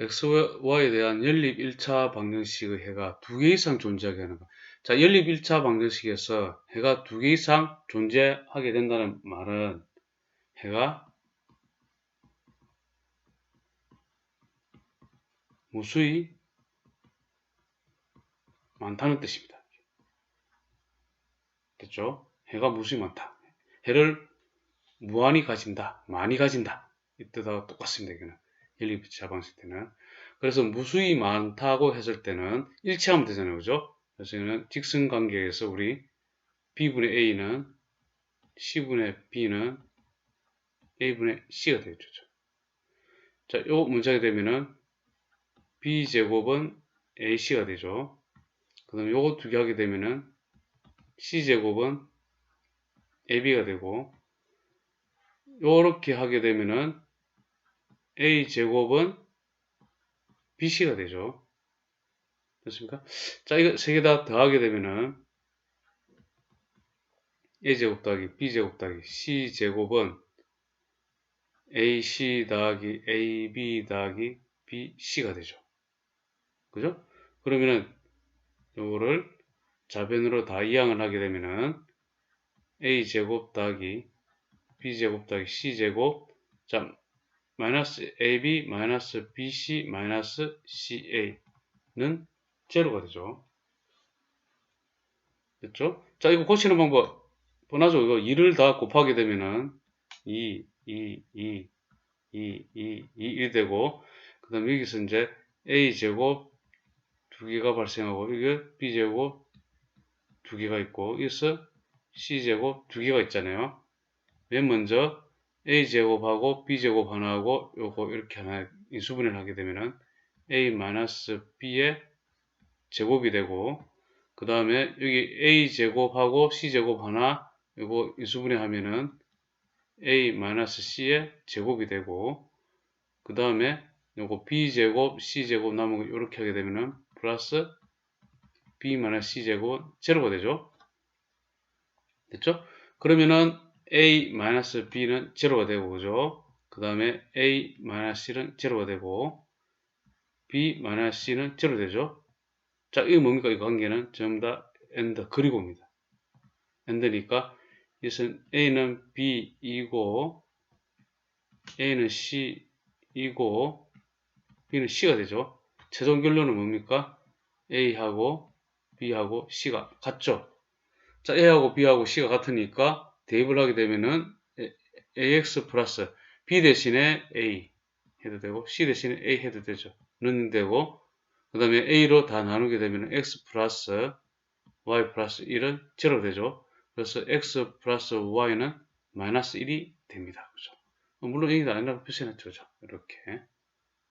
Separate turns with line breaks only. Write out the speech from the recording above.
xy에 대한 연립 1차 방정식의 해가 두 개 이상 존재하게 하는 거. 자, 연립 1차 방정식에서 해가 두 개 이상 존재하게 된다는 말은 해가 무수히 많다는 뜻입니다. 됐죠? 해가 무수히 많다. 해를 무한히 가진다, 많이 가진다. 이 뜻하고 똑같습니다. 이거는. 연립 1차 방식 때는. 그래서 무수히 많다고 했을 때는 일치하면 되잖아요. 그죠? 그래서 이는 직선 관계에서 우리 B분의 A는 C분의 B는 A분의 C가 되겠죠. 자, 요 문장이 되면은 B제곱은 AC가 되죠. 그 다음에 요거 두 개 하게 되면은 C제곱은 AB가 되고 요렇게 하게 되면은 A제곱은 BC가 되죠. 됐습니까? 자, 이거 세 개 다 더하게 되면은 A제곱 더하기 B제곱 더하기 C제곱은 AC 더하기 AB 더하기 BC가 되죠. 그죠? 그러면은 요거를 자변으로 다 이항을 하게 되면은 A제곱 더하기 B제곱 더하기 C제곱 자 마이너스 AB 마이너스 BC 마이너스 CA는 제로가 되죠. 됐죠? 자, 이거 고치는 방법. 뻔하죠? 이거 2를 다 곱하게 되면은 2, 2, 2, 2, 2, 2, 1 되고, 그 다음에 여기서 이제 A제곱 두 개가 발생하고, 이게 B제곱 두 개가 있고, 여기서 C제곱 두 개가 있잖아요. 맨 먼저 a제곱하고 b제곱 하나하고 요거 이렇게 하나 인수분해를 하게 되면은 a-b의 제곱이 되고 그 다음에 여기 a제곱하고 c제곱 하나 요거 인수분해 하면은 a-c의 제곱이 되고 그 다음에 요거 b제곱 c제곱 남은 거 이렇게 하게 되면은 플러스 b-c제곱 제로가 되죠 됐죠? 그러면은 a-b는 제로가 되고 그죠? 그 다음에 a-c는 제로가 되고 b-c는 제로 되죠? 자, 이게 뭡니까? 이 관계는 전부 다 and 그리고입니다. and니까 이것은 a는 b이고 a는 c이고 b는 c가 되죠. 최종 결론은 뭡니까? a하고 b하고 c가 같죠? 자, a하고 b하고 c가 같으니까 대입을 하게 되면은 ax 플러스 b 대신에 a 해도 되고 c 대신에 a 해도 되죠. 는 되고 그 다음에 a로 다 나누게 되면 x 플러스 y 플러스 1은 제로 되죠. 그래서 x 플러스 y는 마이너스 1이 됩니다. 그죠? 물론 여기다 아니라고 표시해놨죠. 이렇게.